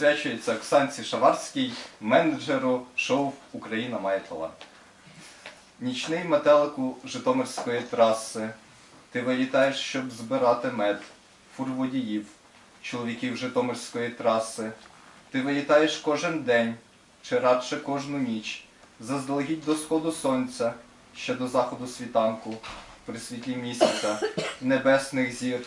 присвячується Оксанці Шаварській, менеджеру шоу Україна має талант. Нічний метелику Житомирської траси. Ти вилітаєш, щоб збирати мед, фур водіїв, чоловіків Житомирської траси. Ти вилітаєш кожен день, чи радше кожну ніч, заздалегідь до сходу сонця, ще до заходу світанку, при світлі місяця, небесних зір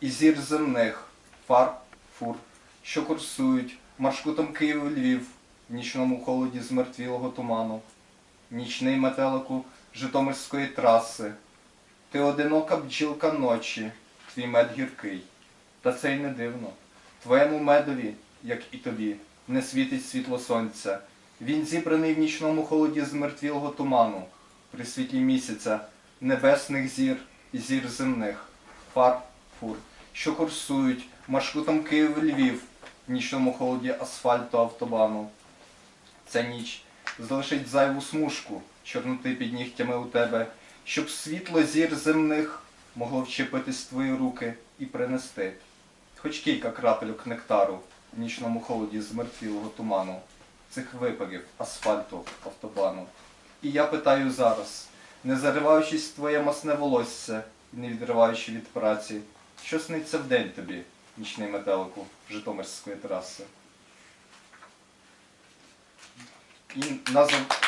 і зір земних, фар, фур, що курсують маршрутом Київ-Львів в нічному холоді змертвілого туману, нічний метелику Житомирської траси. Ти одинока бджілка ночі, твій мед гіркий. Та це й не дивно. Твоєму медові, як і тобі, не світить світло сонця. Він зібраний в нічному холоді змертвілого туману, при світлі місяця, небесних зір і зір земних, фар, фур, що курсують маршрутом Київ-Львів в нічному холоді асфальту автобану. Ця ніч залишить зайву смужку, чорноти під нігтями у тебе, щоб світло зір земних могло вчепитись в твої руки і принести хоч кілька крапельок нектару в нічному холоді змертвілого туману, цих випарів асфальту автобану. І я питаю зараз, не зариваючись в твоє масне волосся і не відриваючи від праці, що сниться вдень тобі, нічний метелику Житомирської траси? І назв...